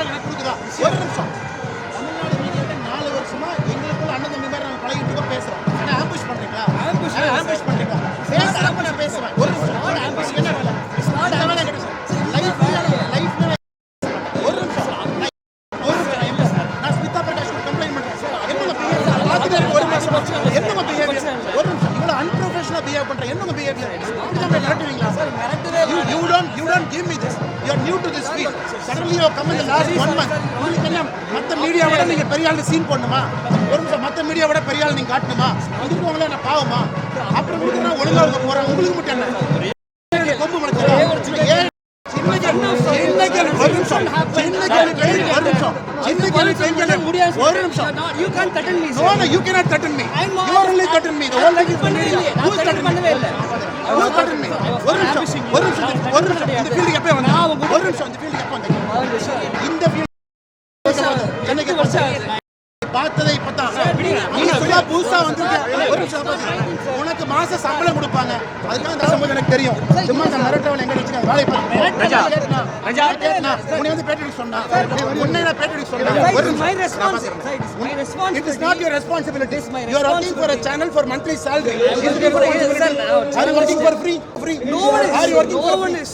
Contract கொடுக்குதா? ஒரு நிமிஷம். தமிழ்நாடு மீடியாவில் நாலு வருஷமா எங்களுக்குள்ள அண்ணன் தம்பி மாதிரி நாங்கள் பழகிட்டு இருக்கோம் பேசுகிறோம் ஆனால் ஆம்பிஷ் பண்ணுறீங்களா ஆம்பிஷ் ஆம்பிஷ் பண்ணுறீங்களா சேர்ந்து நான் பேசுவேன். ஒரு நிமிஷம். நான் ஆம்பிஷ் என்ன லைஃப் லைஃப் ஒரு நிமிஷம் கம்ப்ளைண்ட் பண்ணுறேன் சார் என்னோட பிஹேவியர் பார்த்துட்டு ஒரு மாதம் என்னோட பிஹேவியர் ஒரு நிமிஷம். இவ்வளோ அன்ப்ரொஃபஷனல் பிஹேவ் பண்ணுறேன் என்னோட பிஹேவியர் மிரட்டுவீங்களா sir மிரட்டுறேன் you don't you don't give me this to this field suddenly you have come in the last one month. உங்களுக்கு என்ன மத்த மீடியாவோட நீங்க பெரிய ஆளு சீன் போடணுமா? ஒரு நிமிஷம் மத்த மீடியாவோட பெரிய ஆள் நீங்க காட்டணுமா? இதுக்கு உங்களை என்ன பாவமா? அப்புறம் கொடுத்தா ஒழுங்கா அவங்க போறாங்க உங்களுக்கு மட்டும் என்ன? கொம்பு முளைச்சா ஏன் சின்ன கேள்வி சின்ன கேள்வி ஒரு நிமிஷம். சின்ன கேள்வி ஒரு சின்ன கேள்வி ஒரு பண்ணவே. நான்? பண்ணவே இல்லை. ஒரு ஒரு ஒரு. இந்த ஃபீல்டுக்கு எப்போ? ஒரு நிமிஷம், இந்த ஃபீல்டுக்கு எப்போ? இந்த ஃபீல்டு? பார்த்ததே இப்பதான் புதுசா வந்திருக்க. ஒரு நிமிஷம் பாருங்க. உனக்கு மாச சம்பளம் கொடுப்பாங்க. அதுக்காக எனக்கு தெரியும். சும்மா உன்னை வந்து பேட்டி சொன்னா உன்னை நான் பேட்டி சொன்னா It is responsibility. not your responsibility. It is my You are working for a channel for monthly salary. Is it your for a- responsibility? sir, Are you working for free? Free. No one is. Are you working No for one free?